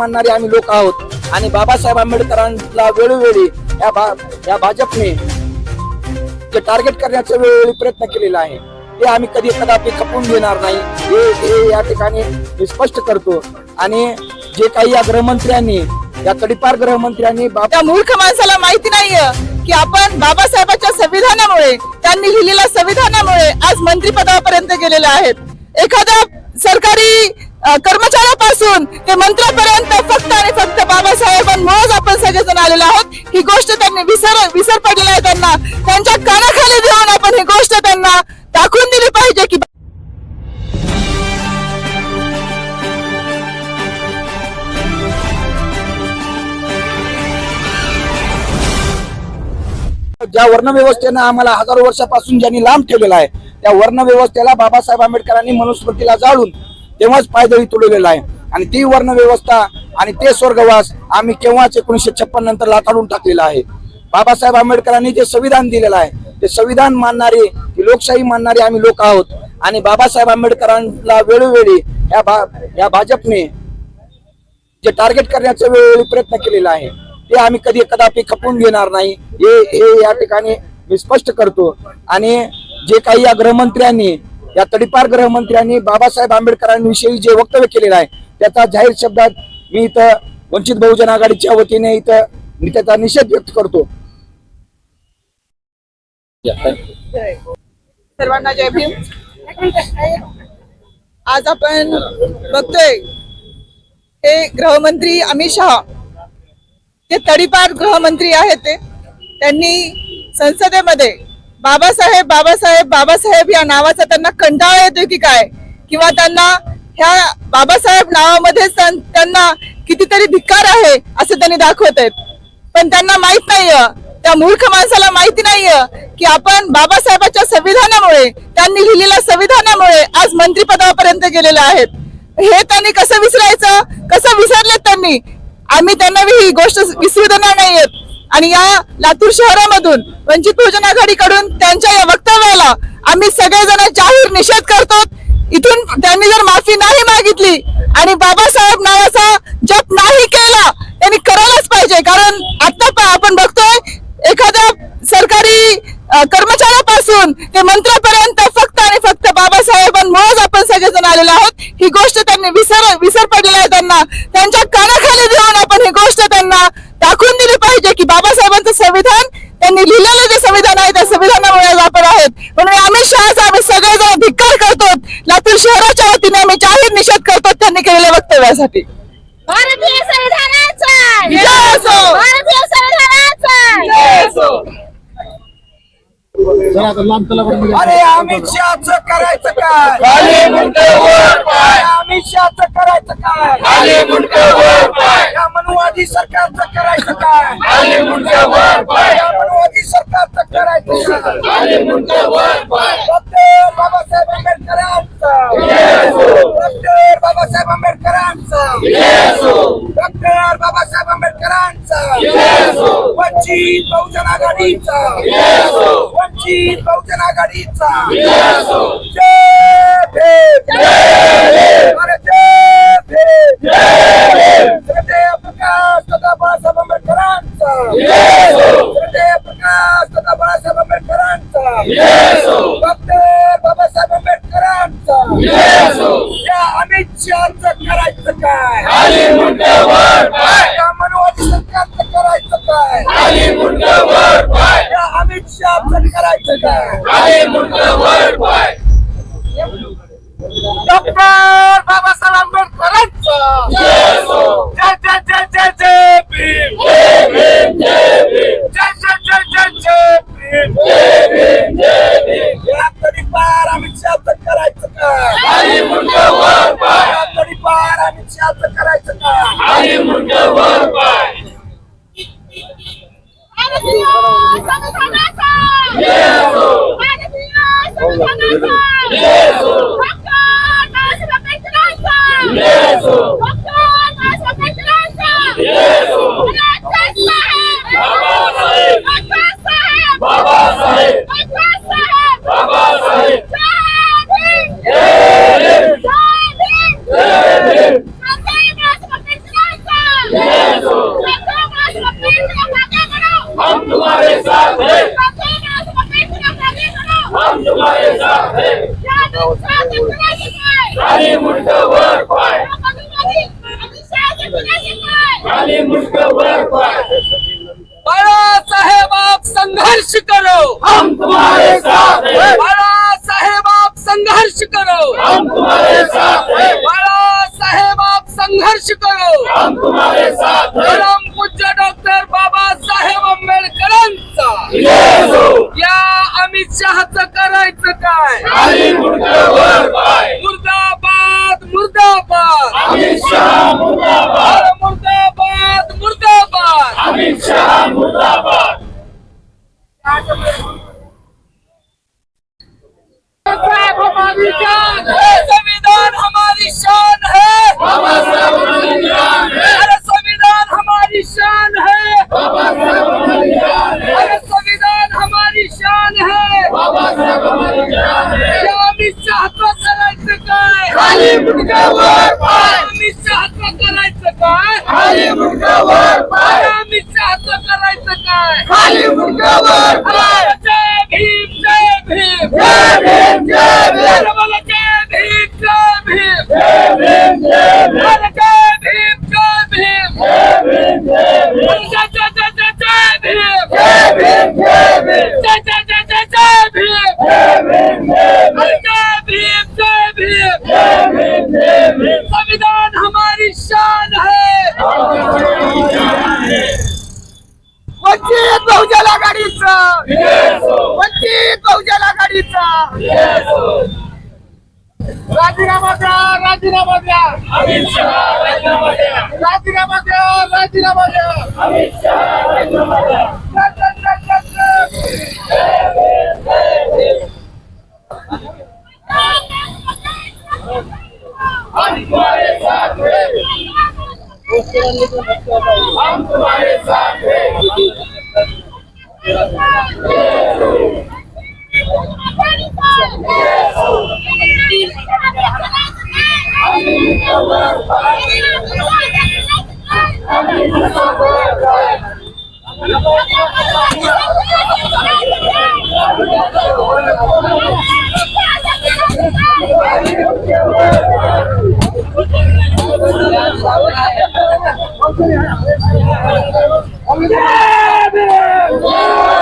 मानणारे आम्ही लोक आहोत. आणि बाबासाहेब आंबेडकरांना वेळोवेळी या भा या भाजपने जे टार्गेट करण्याचा वेळोवेळी प्रयत्न केलेला आहे ते आम्ही कधी कदापि खपवून घेणार नाही. हे हे या ठिकाणी मी स्पष्ट करतो. आणि जे काही या गृहमंत्र्यांनी या तडीपार गृहमंत्र्यांनी बाबा त्या मूर्ख माणसाला माहिती नाहीये की आपण बाबासाहेबांच्या संविधानामुळे त्यांनी लिहिलेल्या संविधानामुळे आज मंत्रिपदापर्यंत गेलेले आहेत. एखाद्या सरकारी कर्मचाऱ्यापासून ते मंत्र्यापर्यंत फक्त आणि फक्त बाबासाहेबांमुळेच आपण सगळेजण आलेलो आहोत. ही गोष्ट त्यांनी विसर विसर पडलेला आहे त्यांना. त्यांच्या कानाखाली देऊन आपण ही गोष्ट त्यांना दाखवून दिली पाहिजे की ज्या वर्णव्यवस्थेनं आम्हाला हजारो वर्षापासून ज्यांनी लांब ठेवलेला आहे त्या वर्णव्यवस्थेला बाबासाहेब आंबेडकरांनी मनुस्मृतीला जाळून तेव्हाच पायदळी तुडवलेला आहे. आणि ती वर्णव्यवस्था आणि ते स्वर्गवास आम्ही केव्हाच एकोणीसशे छप्पन नंतर लाताडून टाकलेला आहे. बाबासाहेब आंबेडकरांनी जे संविधान दिलेलं आहे ते संविधान मानणारे लोकशाही मानणारे आम्ही लोक आहोत. आणि बाबासाहेब आंबेडकरांना वेळोवेळी या भा या भाजपने जे टार्गेट करण्याचा वेळोवेळी प्रयत्न केलेला आहे ते आम्ही कधी कदापि खपवून घेणार नाही. हे हे या ठिकाणी मी स्पष्ट करतो. आणि जे काही या गृहमंत्र्यांनी या तडीपार गृहमंत्र्यांनी बाबासाहेब आंबेडकरांविषयी जे वक्तव्य केलेलं आहे त्याचा जाहीर शब्दात मी इथं वंचित बहुजन आघाडीच्या वतीने इथं मी त्याचा निषेध व्यक्त करतो. सर्वांना जय भीम. आज आपण बघतोय हे गृहमंत्री अमित शहा ते तडीपार गृहमंत्री आहेत ते त्यांनी संसदेमध्ये बाबासाहेब बाबासाहेब बाबासाहेब या नावाचा त्यांना कंटाळा येतोय की काय? किंवा त्यांना ह्या बाबासाहेब नावामध्ये त्यांना कितीतरी धिक्कार आहे असं त्यांनी दाखवत आहेत. पण त्यांना माहीत नाहीये. त्या मूर्ख माणसाला माहिती नाहीये की आपण बाबासाहेबांच्या संविधानामुळे त्यांनी लिहिलेल्या संविधानामुळे आज मंत्रीपदापर्यंत गेलेले आहेत. हे त्यांनी कसं विसरायचं? कसं विसरलेत त्यांनी? आम्ही त्यांना ही गोष्ट विसरू देणार नाहीयेत. आणि या लातूर शहरामधून वंचित बहुजन आघाडीकडून त्यांच्या या वक्तव्याला आम्ही सगळेजण जाहीर निषेध करतो. इथून त्यांनी जर माफी नाही मागितली आणि बाबासाहेब नावाचा जप नाही केला त्यांनी करायलाच पाहिजे. कारण आता आपण बघतोय एखाद्या सरकारी कर्मचाऱ्यापासून ते मंत्र्यापर्यंत फक्त आणि फक्त बाबासाहेबांमुळेच आपण सगळेजण आलेलो आहोत. ही गोष्ट त्यांनी विसर विसर पडलेला आहे त्यांना. त्यांच्या कानाखाली देऊन आपण ही गोष्ट त्यांना दाखवून दिली पाहिजे की बाबासाहेबांचं संविधान त्यांनी लिहिलेलं जे संविधान आहे त्या संविधानामुळे आज आपण आहोत. म्हणून अमित शहाचा आम्ही सगळेजण धिक्कार करतो लातूर शहराच्या वतीने आम्ही जाहीर निषेध करतो त्यांनी केलेल्या वक्तव्यासाठी. भारतीय संविधानाचा विजय असो. भारतीय संविधानाचा अरे अमित शहाचं करायचं काय? अमित शहाचं करायचं काय? या मनवादी सरकारचं करायचं काय? या मनवादी सरकारचं करायचं बाबासाहेब आंबेडकरांचं. डॉक्टर बाबासाहेब आंबेडकरांचं. डॉक्टर बाबासाहेब आंबेडकरांचं. वंचित बहुजन आघाडीचा. वंचित बहुजन आघाडीचा. प्रकाश बाळासाहेब आंबेडकरांचा प्रकाश दादा बाळासाहेब आंबेडकरांचा डॉक्टर बाबासाहेब आंबेडकरांचा या अमित शहाचं करायचं काय? मनोवादी सरकारचं करायचं काय शहाचं करायचं काय डॉक्टर बाबासाहेब आंबेडकरांचं. जय जय जय जय जय भीम. जय जय जय जय जय भीम. या तडीपार अमित शहाचं करायचं काय या शहाचं करायचं काय भारतीय संविधानाचा भारतीय संविधानाचा डॉक्टर बाबासाहेब आंबेडकरांचा डॉक्टर बाबासाहेब आंबेडकरांचा डॉक्टर साहेब डॉक्टर साहेब डॉक्टर साहेब जय भीम जय भीम डॉक्टर बाबासाहेब आंबेडकरांचा बाळासाहेब आप संघर्ष करो. हम तुम्हारे साथ हैं. बाळासाहेब आप संघर्ष करो. हम तुम्हारे साथ हैं. बाळासाहेब आप संघर्ष करो. हम तुम्हारे साथ हैं. परम पूज्य डॉक्टर बाबासाहेब आंबेडकरांचा. या अमित शहाचं करायचं काय खाली मुंडकं वर पाय मुर्दाबाद मुर्दाबाद अमित शहा मुर्दाबाद अरे मुर्दाबाद मुर्दाबाद अमित शहा मुर्दाबाद साहब हमारी शान है संविधान हमारी शान है बाबा साहब हमारी जान है अरे संविधान हमारी शान है बाबा साहब हमारी जान है अरे संविधान हमारी शान है बाबा साहब हमारी जान है या अमित शहाचं करायचं काय खाली मुंडकं वर पाय अमित शहाचं करायचं काय खाली मुंडकं वर पाय शहाचं करायचं काय? खाली मुंडकं वर पाय जय भीम जय भीम. जय भीम जय भीम. जय भीम जय भीम. जय भीम जय भीम अरे जय भीम जय भीम जय भीम जय भीम अरे जय जय जय जय जय भीम जय भीम जय भीम जय जय जय जय जय भीम जय भीम जय भीम अरे जय भीम जय भीम जय भीम जय भीम संविधान हमारी शान है वंचित बहुजन आघाडीचा वंचित बहुजन आघाडीचा. राजीनामा द्या राजीनामा द्या अमित शहा राजीनामा द्या राजीनामा द्या राजीनामा द्या अमित शहा राजीनामा द्या जय, जय, जय, जय, जय. हम तुम्हारे साथ हैं हम तुम्हारे साथ हैं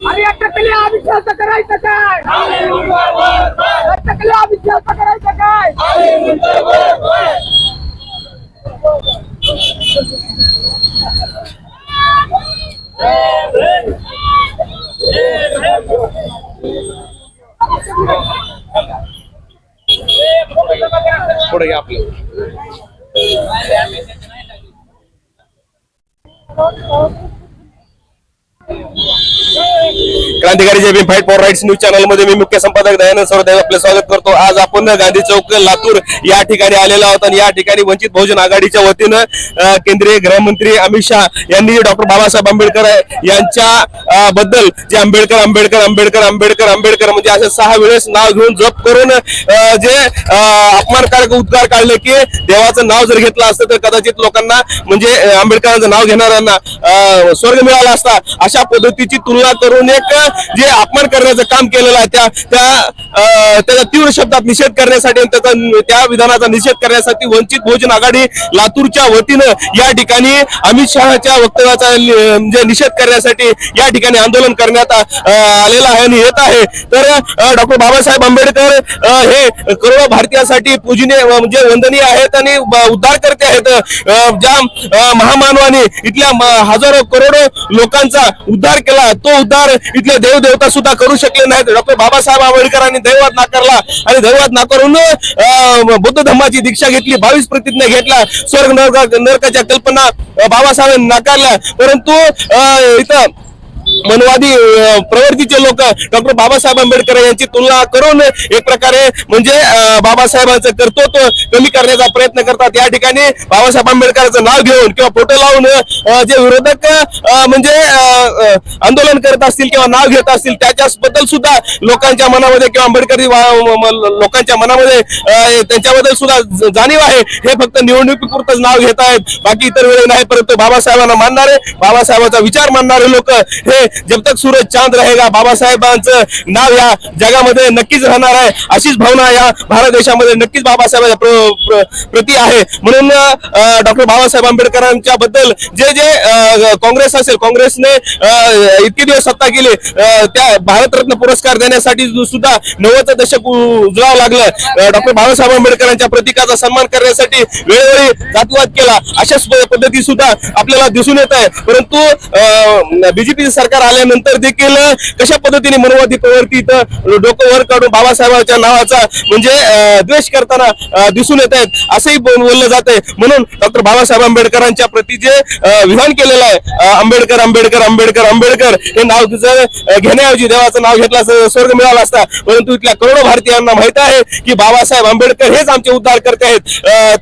आणि या टकले अविश्वास करायचं काय खाली मुंडकं वर पाय या टकले अविश्वास करायचं काय खाली मुंडकं वर पाय पुढे घ्या आपलं क्रांतिकारी जय फाईट फॉर राईट्स न्यूज चॅनलमध्ये मी मुख्य संपादक दयानंद सरदेव आपलं स्वागत करतो. आज आपण गांधी चौक लातूर या ठिकाणी आलेला आहोत आणि या ठिकाणी वंचित बहुजन आघाडीच्या वतीनं केंद्रीय गृहमंत्री अमित शहा यांनी डॉक्टर बाबासाहेब आंबेडकर यांच्या बद्दल जे आंबेडकर आंबेडकर आंबेडकर आंबेडकर आंबेडकर म्हणजे असे सहा वेळेस नाव घेऊन जप करून जे अपमानकारक उद्गार काढले की देवाचं नाव जर घेतलं असतं तर कदाचित लोकांना म्हणजे आंबेडकरांचं नाव घेणाऱ्यांना स्वर्ग मिळाला असता. अशा पद्धतीची तुलना करून एक जे अपमान करण्याचं काम केलेलं आहे त्या त्या त्याचा तीव्र शब्दात निषेध करण्यासाठी आणि त्याचा त्या विधानाचा निषेध करण्यासाठी वंचित बहुजन आघाडी लातूरच्या वतीनं या ठिकाणी अमित शहाच्या वक्तव्याचा म्हणजे निषेध करण्यासाठी या ठिकाणी आंदोलन करण्यात आलेलं आहे आणि येत आहे. तर डॉक्टर बाबासाहेब आंबेडकर हे करोडो भारतीयासाठी पूजनीय म्हणजे वंदनीय आहेत आणि उद्धार उद्धारकर्ते आहेत. ज्या महामानवाने इथल्या हजारो करोडो लोकांचा उद्धार केला तो उद्धार इथल्या देव देवता सुद्धा करू शकले नाहीत. डॉक्टर बाबासाहेब आंबेडकरांनी दैवात नाकारला आणि दैवात नाकारून अं, बौद्ध धर्माची दीक्षा घेतली बावीस प्रतिज्ञा घेतला स्वर्ग नरक नरकाच्या कल्पना बाबासाहेबांनी नाकारल्या. परंतु अं, इथं मनवादी प्रवृत्तीचे लोक डॉक्टर बाबासाहेब आंबेडकर यांची तुलना करून एक प्रकारे म्हणजे बाबासाहेबांचं कर्तृत्व कमी करण्याचा प्रयत्न करतात. या ठिकाणी बाबासाहेब आंबेडकरांचं नाव घेऊन किंवा फोटो लावून जे विरोधक म्हणजे आंदोलन करत असतील किंवा नाव घेत असतील त्याच्याबद्दल सुद्धा लोकांच्या मनामध्ये किंवा आंबेडकरी लोकांच्या मनामध्ये त्यांच्याबद्दल सुद्धा जाणीव आहे. हे फक्त निवडणुकीपुरतच नाव घेत आहेत. बाकी इतर वेळ नाही परंतु बाबासाहेबांना मानणारे बाबासाहेबांचा विचार मानणारे लोक हे जब तक सूरज चांद रहेगा बाबासाहेबांचं नाव या जगामध्ये नक्कीच राहणार आहे. अशीच भावना या भारत देशामध्ये नक्कीच बाबासाहेबांच्या प्र- प्र- प्रती आहे. म्हणून डॉक्टर बाबासाहेब आंबेडकरांच्या बद्दल जे जे काँग्रेस असेल काँग्रेसने इतके दिवस सत्ता केली त्या भारतरत्न पुरस्कार देण्यासाठी सुद्धा नव्वदचं दशक उजळावं लागलं. डॉक्टर बाबासाहेब आंबेडकरांच्या प्रतीकाचा सन्मान करण्यासाठी वेळोवेळी जातवाद केला. अशाच पद्धती सुद्धा आपल्याला दिसून येत आहे. परंतु बीजेपी सरकार आल्यानंतर देखील कशा पद्धतीने मनोवादी प्रवृत्ती इथं डोकं वर काढून बाबासाहेबांच्या नावाचा म्हणजे द्वेष करताना दिसून येत आहेत असंही बोललं जात आहे. म्हणून डॉक्टर बाबासाहेब आंबेडकरांच्या प्रती जे विधान केलेलं आहे आंबेडकर आंबेडकर आंबेडकर आंबेडकर हे नाव जर घेण्याऐवजी देवाचं नाव घेतलं स्वर्ग मिळाला असता. परंतु इथल्या करोडो भारतीयांना माहीत आहे की बाबासाहेब आंबेडकर हेच आमचे उद्धार करते आहेत.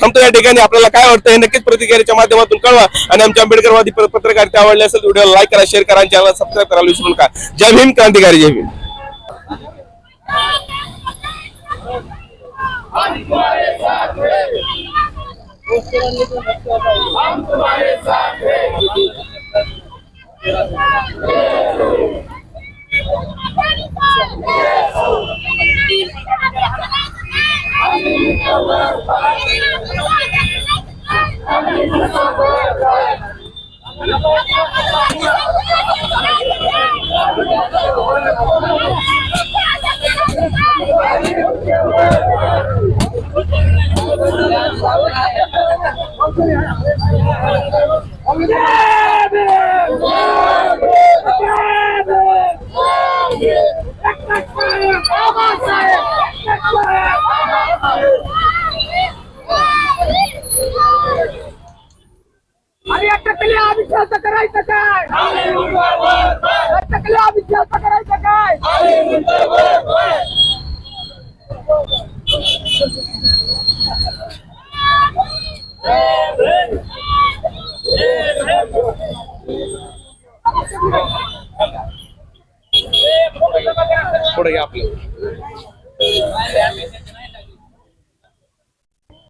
थांबतो या ठिकाणी. आपल्याला काय वाटतं हे नक्कीच प्रतिक्रियेच्या माध्यमातून कळवा. आणि आमच्या आंबेडकरवादी पत्रकारिता आवडली असेल व्हिडिओला लाईक करा शेअर करा चॅनल सबस्क्राईब करायला विसरू नका. जय भीम क्रांतिकारी जय भीम. हम तुम्हारे साथ Yeah.